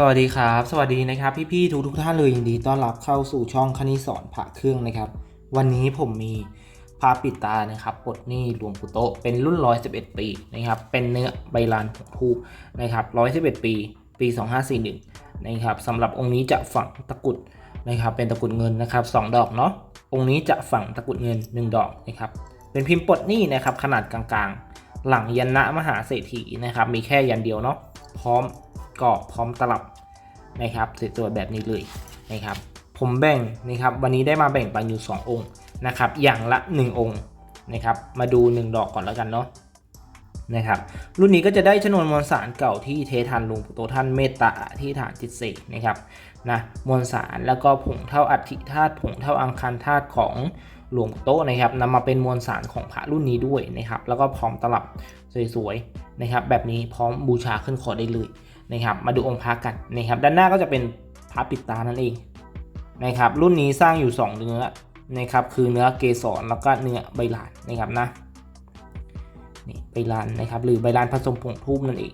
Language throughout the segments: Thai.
สวัสดีครับ สวัสดีนะครับ พี่ๆทุกทุกๆท่านเลยยินดีต้อนรับเข้าสู่ช่องคณิสอนพระเครื่องนะครับ วันนี้ผมมีพาปิดตานะครับปลดหนี้หลวงปู่โตเป็นรุ่น 111 ปีนะครับเป็นเนื้อใบลานผงทูบนะครับ111 ปี ปี 2541นะครับสำหรับองค์นี้จะฝังตะกรุดนะครับเป็นตะกรุดเงินนะครับสองดอกเนาะองค์นี้จะฝังตะกรุดเงิน 1 ดอกนะครับเป็นพิมพ์ปลดหนี้นะครับขนาดกลางๆ หลังยันนะมหาเศรษฐีนะครับมีแค่ยันเดียวเนาะพร้อมกรอบพร้อมตลับ นะครับสวยๆแบบนี้เลยนะครับผมแบ่งนะครับวันนี้ได้มาแบ่งปันอยู่ 2 องค์นะครับอย่างละ 1 องค์นะครับมาดู 1 ดอกก่อนแล้วกันเนาะนะครับรุ่นนี้ก็จะได้ชนวนมวลสารเก่าที่เททันหลุงปู่โตท่านเมตตาที่ฐานจิตเสกนะครับนะมวลสารแล้วก็ผงเท่าอัฐิธาตุผงเท่าอังคารธาตุของหลวงโตนะครับนำมาเป็นมวลสารของพระรุ่นนี้ด้วยนะครับแล้วก็พร้อมตลับสวยๆนะครับแบบนี้พร้อมบูชาขึ้นคอได้เลย นะครับ มาดูองค์พระกันนะครับด้านหน้าก็จะเป็นพระปิดตานั่นเองนะครับรุ่นนี้สร้างอยู่ 2 เนื้อนะครับคือเนื้อเกสรแล้วก็เนื้อใบลานนะครับนะนี่ใบลานนะครับหรือใบลานผสมผงทูบนั่นเอง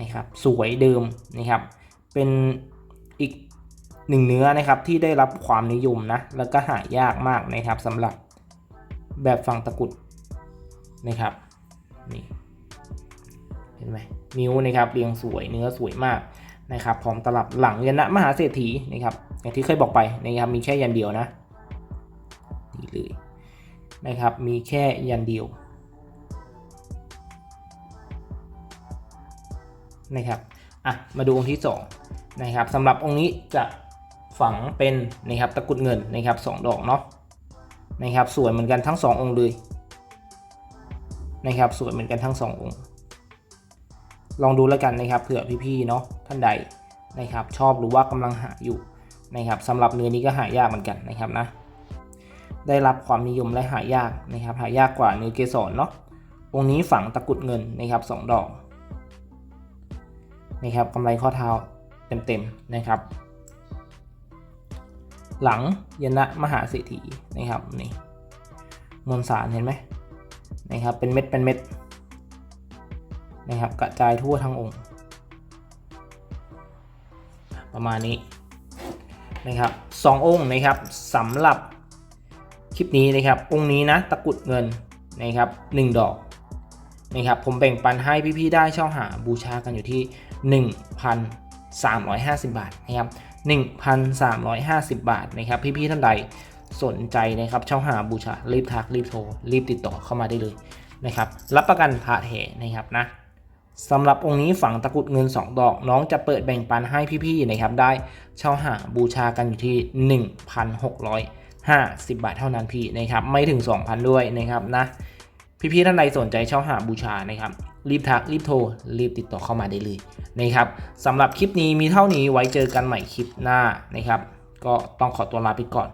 นะครับสวยเดิมนะครับเป็นอีกหนึ่งเนื้อนะครับที่ได้รับความนิยมนะแล้วก็หายากมากนะครับสำหรับแบบฝั่งตะกุดนะครับนี่ ห็นไหมนิ้วนะครับเรียงสวยเนื้อสวยมากนะครับพร้อมตลับหลังยันนะมหาเศรษฐีนะครับอย่างที่เคยบอกไปนะครับมีแค่ยันเดียวนะนี่เลยนะครับมีแค่ยันเดียวนะครับอะมาดูองค์ที่สองนะครับสำหรับองค์นี้จะฝังเป็นนะครับตะกรุดเงินนะครับสองดอกเนาะนะครับสวยเหมือนกันทั้งสององค์เลยนะครับสวยเหมือนกันทั้งสององค์ ลองดูแล้วกันนะครับเผื่อพี่ๆเนาะท่านใดนะครับชอบหรือว่ากำลังหาอยู่นะครับสำหรับเนื้อนี้ก็หายากเหมือนกันนะครับนะได้รับความนิยมและหายากนะครับหายากกว่าเนื้อเกสรเนาะองนี้ฝังตะกุดเงินนะครับสองดอกนะครับกำไรข้อเท้าเต็มๆนะครับ หลังยนะมหาเศรษฐีนะครับนี่มวลสารเห็นไหมนะครับเป็นเม็ดเป็นเม็ด นะครับ กระจายทั่วทั้งองค์ ประมาณนี้นะครับสององค์นะครับสำหรับคลิปนี้นะครับ องค์นี้นะตะกุดเงินนะครับหนึ่งดอกนะครับผมแบ่งปันให้พี่ๆได้เช่าหาบูชากันอยู่ที่ 1,350 บาทนะครับ1,350 บาทนะครับ พี่ๆท่านใดสนใจนะครับเช่าหาบูชารีบทักรีบโทรรีบติดต่อเข้ามาได้เลยนะครับ รับประกันพระเถนะครับนะ สำหรับองค์นี้ฝังตะกรุดเงิน 2 ดอก น้องจะเปิดแบ่งปันให้พี่ๆนะครับได้เช่าหาบูชากันอยู่ที่ 1,650 บาทเท่านั้นพี่นะครับไม่ถึง 2,000 ด้วยนะครับนะพี่ๆท่านใดสนใจเช่าหาบูชานะครับรีบทักรีบโทรรีบติดต่อเข้ามาได้เลยนะครับสำหรับคลิปนี้มีเท่านี้ไว้เจอกันใหม่คลิปหน้านะครับก็ต้องขอตัวลาไปก่อน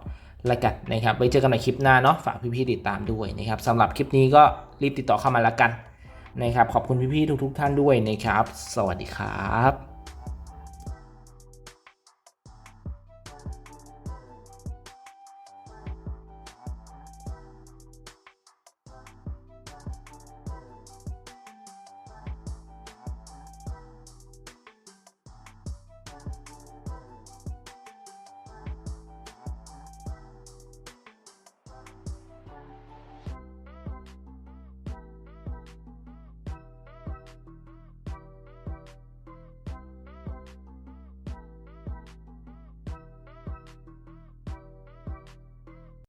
แล้วกันนะครับไว้เจอกันใหม่คลิปหน้าเนาะฝากพี่ๆติดตามด้วยนะครับสำหรับคลิปนี้ก็รีบติดต่อเข้ามาแล้วกัน นะครับขอบคุณพี่ๆทุกๆท่านด้วยนะครับ สวัสดีครับ